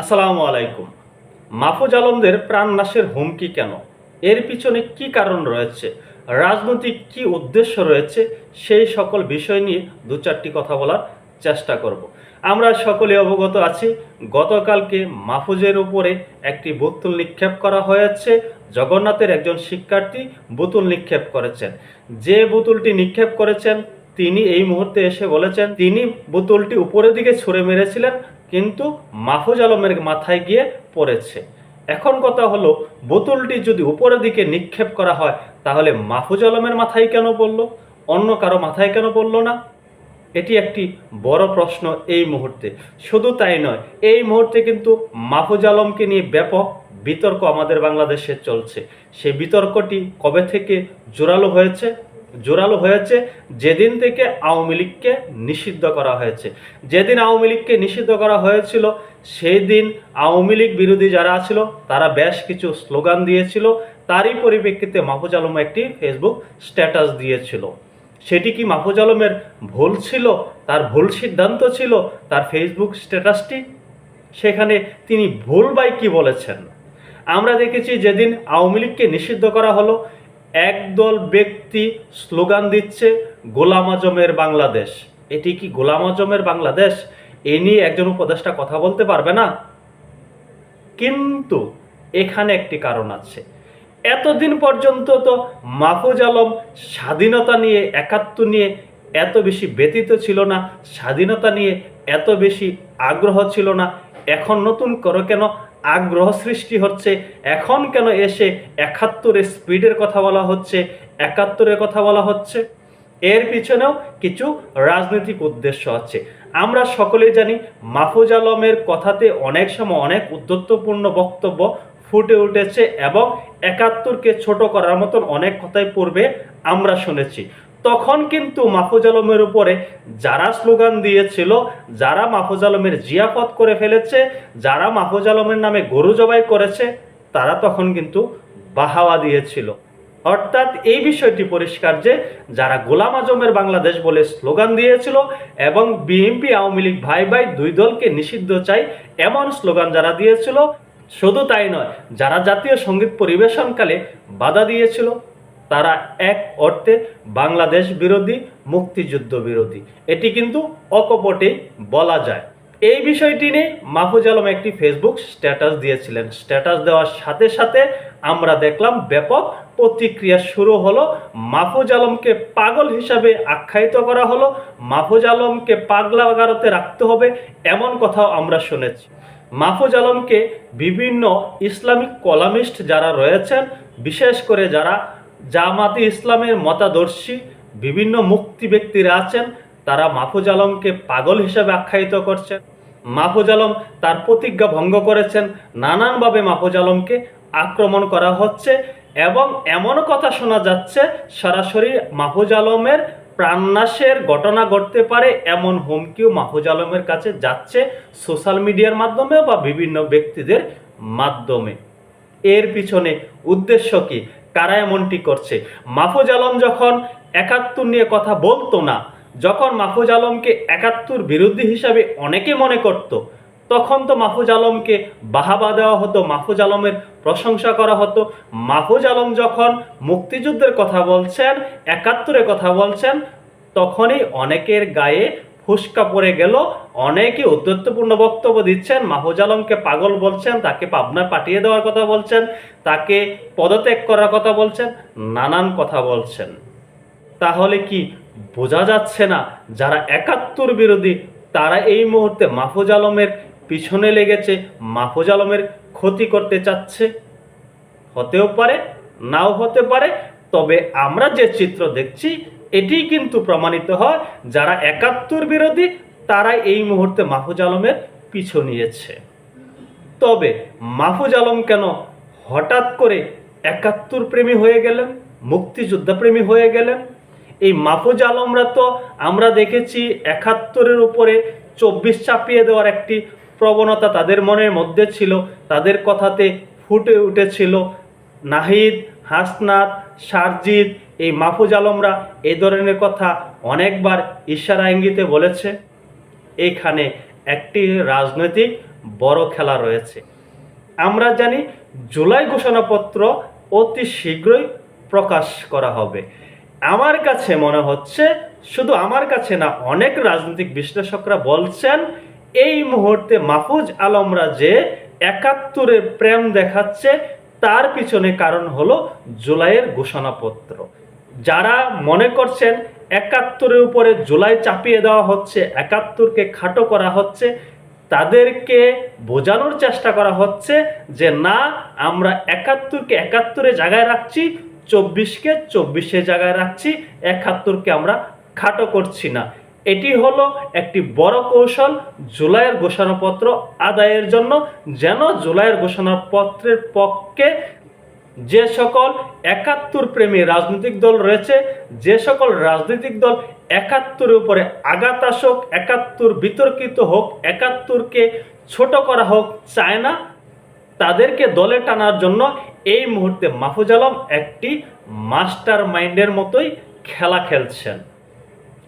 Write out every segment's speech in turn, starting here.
আসসালামু আলাইকুম। মাহফুজ আলমদের প্রাণনাশের হুমকি কেন? এর পিছনে কি কারণ রয়েছে? রাজনৈতিক কি উদ্দেশ্য রয়েছে? সেই সকল বিষয় নিয়ে দু চারটি কথা বলার চেষ্টা করব। আমরা সকলে অবগত আছি, গতকালকে মাহফুজের উপরে একটি বোতল নিক্ষেপ করা হয়েছে। জগন্নাথের একজন শিক্ষার্থী বোতল নিক্ষেপ করেছেন। যে বোতলটি নিক্ষেপ করেছেন, তিনি এই মুহূর্তে এসে বলেছেন, তিনি বোতলটি উপরের দিকে ছুঁড়ে মেরেছিলেন। কিন্তু মাহফুজ আলমের মাথায় গিয়ে পড়েছে। এখন কথা হলো, বোতলটি যদি উপরের দিকে নিক্ষেপ করা হয়, তাহলে মাহফুজ আলমের মাথায় কেন পড়ল? অন্য কারও মাথায় কেন পড়ল না? এটি একটি বড় প্রশ্ন এই মুহূর্তে। শুধু তাই নয়, এই মুহূর্তে কিন্তু মাহফুজ আলমকে নিয়ে ব্যাপক বিতর্ক আমাদের বাংলাদেশে চলছে। সেই বিতর্কটি কবে থেকে জোরালো হয়েছে? জোরালো হয়েছে। যেদিন থেকে আওয়ামী লীগকে নিষিদ্ধ করা হয়েছে। যেদিন আওয়ামী লীগকে নিষিদ্ধ করা হয়েছিল সেই দিন আওয়ামী লীগ বিরোধী যারা ছিল, তারা বেশ কিছু স্লোগান দিয়েছিল। তারই পরিপ্রেক্ষিতে মাহফুজ আলম একটি ফেসবুক স্ট্যাটাস দিয়েছিল। সেটি কি মাহফুজ আলমের ভুল ছিল? তার ভুল সিদ্ধান্ত ছিল? তার ফেসবুক স্ট্যাটাসটি সেখানে তিনি ভুল বাই কি বলেছেন? আমরা দেখেছি যেদিন আওয়ামী লীগকে নিষিদ্ধ করা হলো একদল ব্যক্তি স্লোগান দিচ্ছে, গোলাম আজমের বাংলাদেশ। এটি কি গোলাম আজমের বাংলাদেশ? এ নিয়ে একজন উপদেষ্টা কথা বলতে পারবে না? কিন্তু এখানে একটি কারণ আছে। এতদিন পর্যন্ত তো মাহফুজ আলম স্বাধীনতা নিয়ে একাত্ম নিয়ে এত বেশি ব্যতীত ছিল না, স্বাধীনতা নিয়ে এত বেশি আগ্রহ ছিল না, এখন নতুন করে কেন আগ্রহ সৃষ্টি হচ্ছে, এখন কেন এসে একাত্তরের স্পিডের কথা বলা হচ্ছে, একাত্তরের কথা বলা হচ্ছে? এর পিছনেও কিছু রাজনৈতিক উদ্দেশ্য আছে। আমরা সকলেই জানি মাহফুজ আলমের কথাতে অনেক সময় অনেক উদ্ধত্তপূর্ণ বক্তব্য ফুটে উঠেছে এবং একাত্তরকে ছোট করার মতন অনেক কথাই পূর্বে আমরা শুনেছি। তখন কিন্তু মাহফুজ আলমের উপরে যারা স্লোগান দিয়েছিল, যারা মাহফুজ আলমের জিয়াফত করে ফেলেছে, যারা মাহফুজ আলমের নামে গরু জবাই করেছে, তারা তখন কিন্তু বাহাওয়া দিয়েছিল। অর্থাৎ এই বিষয়টি পরিষ্কার যে যারা গোলাম আজমের বাংলাদেশ বলে স্লোগান দিয়েছিল এবং বিএনপি আওয়ামী লীগ ভাই ভাই দুই দলকে নিষিদ্ধ চাই এমন স্লোগান যারা দিয়েছিল, শুধু তাই নয়, যারা জাতীয় সংগীত পরিবেশনকালে বাধা দিয়েছিল তারা এক অর্থে বাংলাদেশ বিরোধী, মুক্তিযুদ্ধ বিরোধী। এটি কিন্তু অকপটে বলা যায়। এই বিষয়টি নিয়ে মাহফুজ আলম একটি ফেসবুক স্ট্যাটাস দিয়েছিলেন। স্ট্যাটাস দেওয়ার সাথে সাথে আমরা দেখলাম ব্যাপক প্রতিক্রিয়া শুরু হলো। মাহফুজ আলমকে পাগল হিসাবে আখ্যায়িত করা হলো। মাহফুজ আলমকে পাগলা গারতে রাখতে হবে এমন কথাও আমরা শুনেছি। মাহফুজ আলমকে বিভিন্ন ইসলামিক কলামিস্ট যারা রয়েছেন, বিশেষ করে যারা জামাতি ইসলামের মতাদর্শী বিভিন্ন মুক্তি ব্যক্তিরা আছেন, তারা মাহফুজ আলমকে পাগল হিসাবে আখ্যায়িত করছেন, মাহফুজ আলম তার প্রতিজ্ঞা ভঙ্গ করেছেন, নানানভাবে মাহফুজ আলমকে আক্রমণ করা হচ্ছে এবং এমন কথা শোনা যাচ্ছে, সরাসরি মাহফুজ আলমের প্রাণনাশের ঘটনা ঘটতে পারে এমন হুমকিও মাহফুজ আলমের কাছে যাচ্ছে সোশ্যাল মিডিয়ার মাধ্যমে বা বিভিন্ন ব্যক্তিদের মাধ্যমে। এর পিছনে উদ্দেশ্য কি? কারা এমনটি করছে? মাহফুজ আলম যখন একাত্তর নিয়ে কথা বলতো না, যখন মাহফুজ আলমকে একাত্তর বিরোধী হিসাবে অনেকে মনে করত, তখন তো মাহফুজ আলমকে বাহাবা দেওয়া হতো, মাহফুজ আলমের প্রশংসা করা হতো। মাহফুজ আলম যখন মুক্তিযুদ্ধের কথা বলছেন, একাত্তরের কথা বলছেন, তখনই অনেকের গায়ে ফুসকা পড়ে গেল। অনেকে উদ্ধত্তপূর্ণ বক্তব্য দিচ্ছেন। মাহফুজ আলমকে পাগল বলছেন, তাকে পাবনা পাঠিয়ে দেওয়ার কথা বলছেন, তাকে পদত্যাগ করার কথা বলছেন, নানান কথা বলছেন। তাহলে কি বোঝা যাচ্ছে না, যারা একাত্তর বিরোধী, তারা এই মুহূর্তে মাহফুজ আলমের পিছনে লেগেছে, মাহফুজ আলমের ক্ষতি করতে চাচ্ছে? হতেও পারে, নাও হতে পারে। তবে আমরা যে চিত্র দেখছি এটি কিন্তু প্রমাণিত হয় যারা একাত্তর বিরোধী তারা এই মুহূর্তে মাহফুজ আলমের পিছু নিয়েছে। তবে মাহফুজ আলম কেন হঠাৎ করে একাত্তর প্রেমী হয়ে গেলেন, মুক্তিযোদ্ধা প্রেমী হয়ে গেলেন? এই মাহফুজ আলমরা তো আমরা দেখেছি একাত্তরের উপরে চব্বিশ চাপিয়ে দেওয়ার একটি প্রবণতা তাদের মনের মধ্যে ছিল, তাদের কথাতে ফুটে উঠেছিল নাহিদ, হাসনাত, সারজিৎ এই মাহফুজ আলমরা এই ধরনের কথা অনেকবার ইশারা ইঙ্গিতে বলেছে। এখানে একটি রাজনৈতিক বড় খেলা রয়েছে। আমরা জানি জুলাই ঘোষণাপত্র অতি শীঘ্রই প্রকাশ করা হবে। আমার কাছে মনে হচ্ছে, শুধু আমার কাছে না, অনেক রাজনৈতিক বিশ্লেষকরা বলছেন, এই মুহূর্তে মাহফুজ আলমরা যে একাত্তরের প্রেম দেখাচ্ছে, তার পিছনে কারণ হলো জুলাইয়ের ঘোষণাপত্র। যারা মনে করছেন একাত্তরের উপরে জুলাই চাপিয়ে দেওয়া হচ্ছে, একাত্তরকে খাটো করা হচ্ছে, তাদেরকে বোঝানোর চেষ্টা করা হচ্ছে যে না, আমরা একাত্তরকে একাত্তরে জায়গায় রাখছি, চব্বিশকে চব্বিশে জায়গায় রাখছি, একাত্তরকে আমরা খাটো করছি না। এটি হলো একটি বড় কৌশল জুলাইয়ের ঘোষণাপত্র আদায়ের জন্য। যেন জুলাইয়ের ঘোষণাপত্রের পক্ষে যে সকল একাত্তর প্রেমী রাজনৈতিক দল রয়েছে, যে সকল রাজনৈতিক দল একাত্তরের উপরে আঘাত আসুক, একাত্তর বিতর্কিত হোক, একাত্তরকে ছোট করা হোক, চায় না, তাদেরকে দলে টানার জন্য এই মুহূর্তে মাহফুজ আলম একটি মাস্টার মাইন্ডের মতোই খেলা খেলছেন।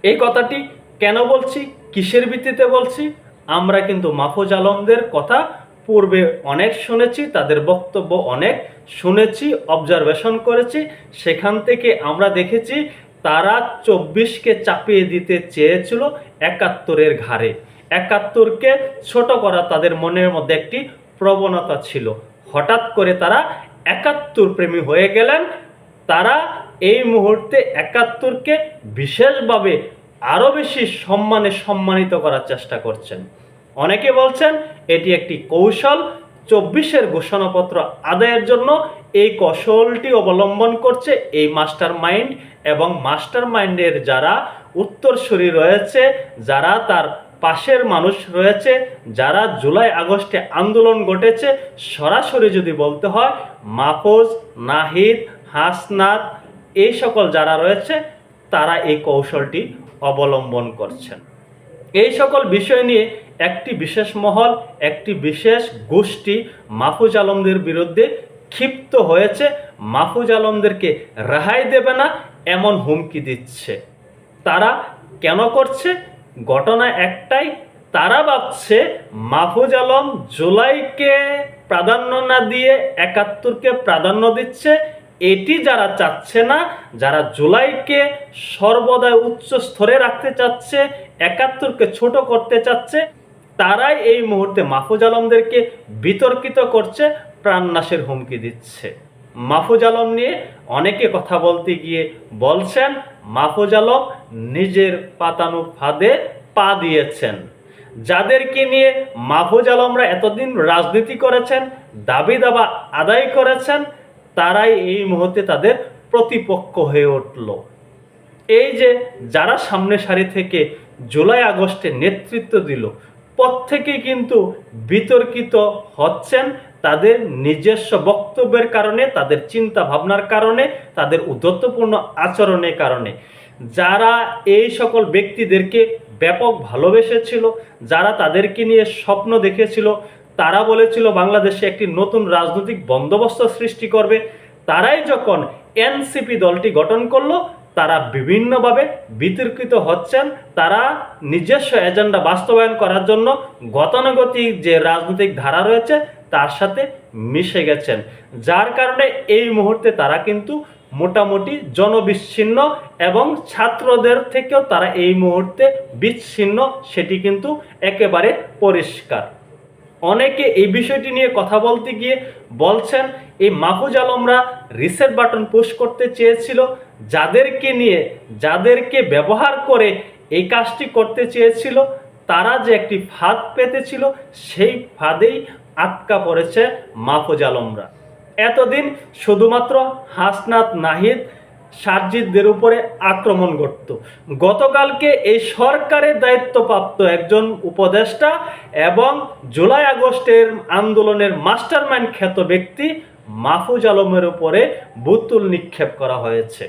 এই কথাটি কেন বলছি? কিসের ভিত্তিতে বলছি? আমরা কিন্তু মাহফুজ আলমদের কথা পূর্বে অনেক শুনেছি, তাদের বক্তব্য অনেক শুনেছি অবজারভেশন করেছি। সেখান থেকে আমরা দেখেছি, তারা চব্বিশকে চাপিয়ে দিতে চেয়েছিল একাত্তরের ঘাড়ে। একাত্তরকে ছোট করা তাদের মনের মধ্যে একটি প্রবণতা ছিল। হঠাৎ করে তারা একাত্তর প্রেমী হয়ে গেলেন। তারা এই মুহূর্তে একাত্তরকে বিশেষভাবে আরও বেশি সম্মানে সম্মানিত করার চেষ্টা করছেন। অনেকে বলছেন এটি একটি কৌশল। চব্বিশের ঘোষণাপত্র আদায়ের জন্য এই কৌশলটি অবলম্বন করছে এই মাস্টার মাইন্ড এবং মাস্টার মাইন্ডের যারা উত্তরসূরি রয়েছে, যারা তার পাশের মানুষ রয়েছে, যারা জুলাই আগস্টে আন্দোলন ঘটেছে, সরাসরি যদি বলতে হয়, মাহফুজ, নাহিদ, হাসনাত এই সকল যারা রয়েছে, তারা এই কৌশলটি অবলম্বন করছেন। এই সকল বিষয় নিয়ে একটি বিশেষ মহল, একটি বিশেষ গোষ্ঠী মাহফুজ আলমদের বিরুদ্ধে ক্ষিপ্ত হয়েছে। মাহফুজ আলমদেরকে রেহাই দেবে না, এমন হুমকি দিচ্ছে। তারা কেন করছে? ঘটনা একটাই, তারা ভাবছে মাহফুজ আলম জুলাইকে প্রাধান্য না দিয়ে একাত্তরকে প্রাধান্য দিচ্ছে। এটি যারা চাচ্ছে না, যারা জুলাইকে সর্বদাই উচ্চ স্তরে রাখতে চাচ্ছে, একাত্তরকে ছোট করতে চাচ্ছে তারাই এই মুহূর্তে মাহফুজ আলমদেরকে বিতর্কিত করছে, প্রাণনাশের হুমকি দিচ্ছে। মাহফুজ আলম নিয়ে অনেকে কথা বলতে গিয়ে বলছেন, মাহফুজ আলম নিজের পাতানো ফাঁদে পা দিয়েছেন। যাদেরকে নিয়ে মাহফুজ আলমরা এতদিন রাজনীতি করেছেন, দাবি দাবা আদায় করেছেন, তারাই এই মুহূর্তে তাদের প্রতিপক্ষ হয়ে উঠল। এই যে যারা সামনে সারি থেকে জুলাই আগস্টে নেতৃত্ব দিল প্রত্যেকেই কিন্তু বিতর্কিত হচ্ছেন তাদের নিজস্ব বক্তব্যের কারণে, তাদের চিন্তা ভাবনার কারণে, তাদের উদ্ধত্তপূর্ণ আচরণের কারণে। যারা এই সকল ব্যক্তিদেরকে ব্যাপক ভালোবেসেছিল, যারা তাদেরকে নিয়ে স্বপ্ন দেখেছিল, তারা বলেছিল বাংলাদেশে একটি নতুন রাজনৈতিক বন্দোবস্ত সৃষ্টি করবে। তারাই যখন এনসিপি দলটি গঠন করল তারা বিভিন্নভাবে বিতর্কিত হচ্ছেন। তারা নিজস্ব এজেন্ডা বাস্তবায়ন করার জন্য গতানুগতিক যে রাজনৈতিক ধারা রয়েছে, তার সাথে মিশে গেছেন। যার কারণে এই মুহূর্তে তারা কিন্তু মোটামুটি জনবিচ্ছিন্ন এবং ছাত্রদের থেকেও তারা এই মুহূর্তে বিচ্ছিন্ন, সেটি কিন্তু একেবারে পরিষ্কার। অনেকে এই বিষয়টি নিয়ে কথা বলতে গিয়ে বলছেন, এই মাহফুজ আলমরা রিসেট বাটন পুশ করতে চেয়েছিল। যাদেরকে নিয়ে, যাদেরকে ব্যবহার করে এই কাজটি করতে চেয়েছিল, তারা যে একটি ফাঁদ পেতেছিল, সেই ফাঁদেই আটকা পড়েছে মাহফুজ আলমরা। এতদিন শুধুমাত্র হাসনাত নাহিদ সারজিদদের উপরে আক্রমণ ঘটত। গতকালকে এই সরকারের দায়িত্বপ্রাপ্ত একজন উপদেষ্টা এবং জুলাই আগস্টের আন্দোলনের মাস্টারমাইন্ড খ্যাত ব্যক্তি মাহফুজ আলমের উপরে বুতুল নিক্ষেপ করা হয়েছে।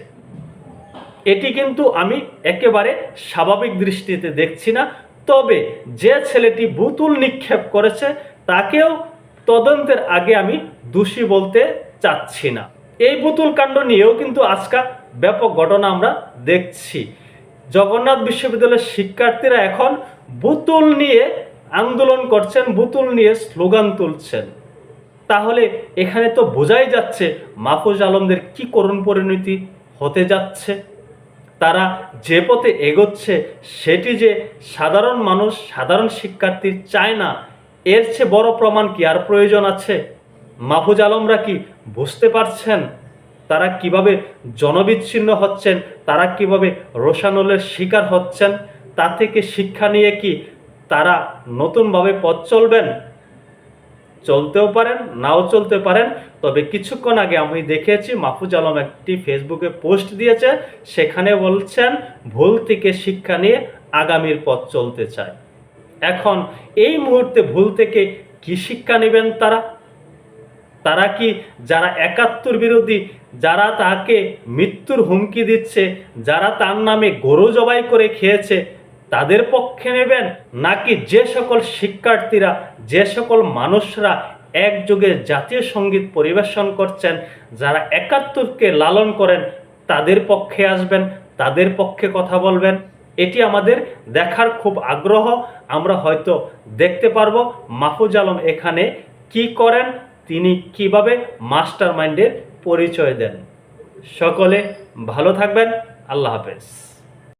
এটি কিন্তু আমি একেবারে স্বাভাবিক দৃষ্টিতে দেখছি না। তবে যে ছেলেটি বুতুল নিক্ষেপ করেছে, তাকেও তদন্তের আগে আমি দোষী বলতে চাচ্ছি না। এই বুতুল কাণ্ড নিয়েও কিন্তু আজকাল ব্যাপক ঘটনা আমরা দেখছি। জগন্নাথ বিশ্ববিদ্যালয়ের শিক্ষার্থীরা এখন বুতুল নিয়ে আন্দোলন করছেন বুতুল নিয়ে স্লোগান তুলছেন। তাহলে এখানে তো বোঝাই যাচ্ছে মাহফুজ আলমদের কি করুণ পরিণতি হতে যাচ্ছে। তারা যে পথে এগোচ্ছে সেটি যে সাধারণ মানুষ, সাধারণ শিক্ষার্থীর চায় না, এর চেয়ে বড় প্রমাণ কি? আর প্রয়োজন আছে? মাহফুজ আলমরা কি বুঝতে পারছেন? তারা কীভাবে জনবিচ্ছিন্ন হচ্ছেন? তারা কীভাবে রোশানলের শিকার হচ্ছেন? তা থেকে শিক্ষা নিয়ে কি তারা নতুনভাবে পথ চলবেন? চলতেও পারেন, নাও চলতে পারেন। তবে কিছুক্ষণ আগে আমি দেখেছি মাহফুজ আলম একটি ফেসবুকে পোস্ট দিয়েছে, সেখানে বলছেন, ভুল থেকে শিক্ষা নিয়ে আগামীর পথ চলতে চায় এখন এই মুহূর্তে ভুল থেকে কি শিক্ষা নেবেন তারা? তারা কি যারা একাত্তর বিরোধী, যারা তাকে মৃত্যুর হুমকি দিচ্ছে, যারা তার নামে গরু জবাই করে খেয়েছে, তাদের পক্ষে নেবেন? নাকি যে সকল শিক্ষার্থীরা, যে সকল মানুষরা একযোগে জাতীয় সংগীত পরিবেশন করছেন, যারা একাত্তরকে লালন করেন, তাদের পক্ষে আসবেন, তাদের পক্ষে কথা বলবেন? এটি আমাদের দেখার খুব আগ্রহ। আমরা হয়তো দেখতে পারব মাহফুজ আলম এখানে কি করেন তিনি কীভাবে মাস্টার মাইন্ডের পরিচয় দেন। সকলে ভালো থাকবেন। আল্লাহ হাফেজ।